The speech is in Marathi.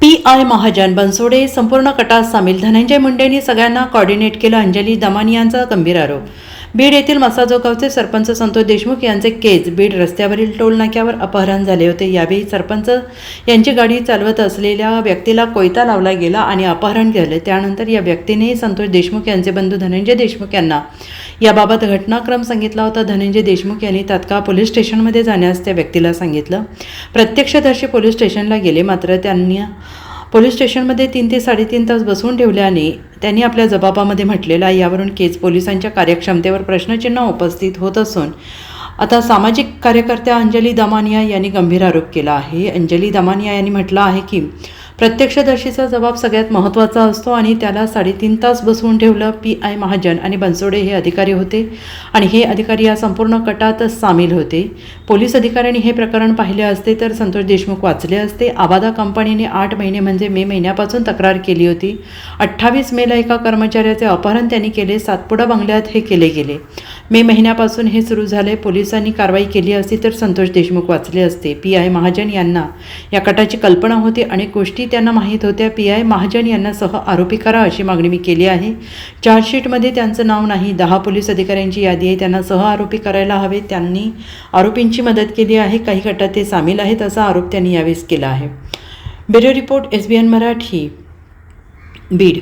पी आय महाजन बनसोडे संपूर्ण कटात सामील. धनंजय मुंडेंनी सगळ्यांना कॉर्डिनेट केलं अंजली दमानी यांचा गंभीर आरोप. बीड येथील मसाजोगावचे सरपंच संतोष देशमुख यांचे केज बीड रस्त्यावरील टोल नाक्यावर अपहरण झाले होते. यावेळी सरपंच यांची गाडी चालवत असलेल्या व्यक्तीला कोयता लावला गेला आणि अपहरण केले. त्यानंतर या व्यक्तीने संतोष देशमुख यांचे बंधू धनंजय देशमुख यांना याबाबत घटनाक्रम सांगितला होता. धनंजय देशमुख यांनी तात्काळ पोलीस स्टेशनमध्ये जाण्यास त्या व्यक्तीला सांगितलं. प्रत्यक्षदर्शी पोलीस स्टेशनला गेले मात्र त्यांनी पोलीस स्टेशनमध्ये तीन ते साडेतीन तास बसवून ठेवल्याने त्यांनी आपल्या जबाबामध्ये म्हटलेला आहे. यावरून केस पोलिसांच्या कार्यक्षमतेवर प्रश्नचिन्ह उपस्थित होत असून आता सामाजिक कार्यकर्त्या अंजली दमानिया यांनी गंभीर आरोप केला आहे. अंजली दमानिया यांनी म्हटलं आहे की प्रत्यक्षदर्शीचा जबाब सगळ्यात महत्त्वाचा असतो आणि त्याला साडेतीन तास बसवून ठेवलं पी आय महाजन आणि बनसोडे हे अधिकारी होते. आणि हे अधिकारी या संपूर्ण कटात सामील होते. पोलीस अधिकाऱ्यांनी हे प्रकरण पाहिले असते तर संतोष देशमुख वाचले असते. आबादा कंपनीने आठ महिने म्हणजे मे महिन्यापासून तक्रार केली होती. अठ्ठावीस मेला एका कर्मचाऱ्याचे अपहरण त्यांनी केले. सातपुडा बंगल्यात हे केले गेले. मे महिन्यापासून हे सुरू झाले पोलिसांनी कारवाई केली असती तर संतोष देशमुख वाचले असते. पी आय महाजन यांना या कटाची कल्पना होती अनेक गोष्टी त्यांना माहीत होत्या. पी आय महाजन यांना सह आरोपी करा अशी मागणी मी केली आहे. चार्जशीटमध्ये त्यांचं नाव नाही. दहा पोलीस अधिकाऱ्यांची यादी आहे. त्यांना सह आरोपी करायला हवे. त्यांनी आरोपींची मदत केली आहे. काही गटात ते सामील आहेत असा आरोप त्यांनी यावेळेस केला आहे. Bureau report S B N Marathi. Beed.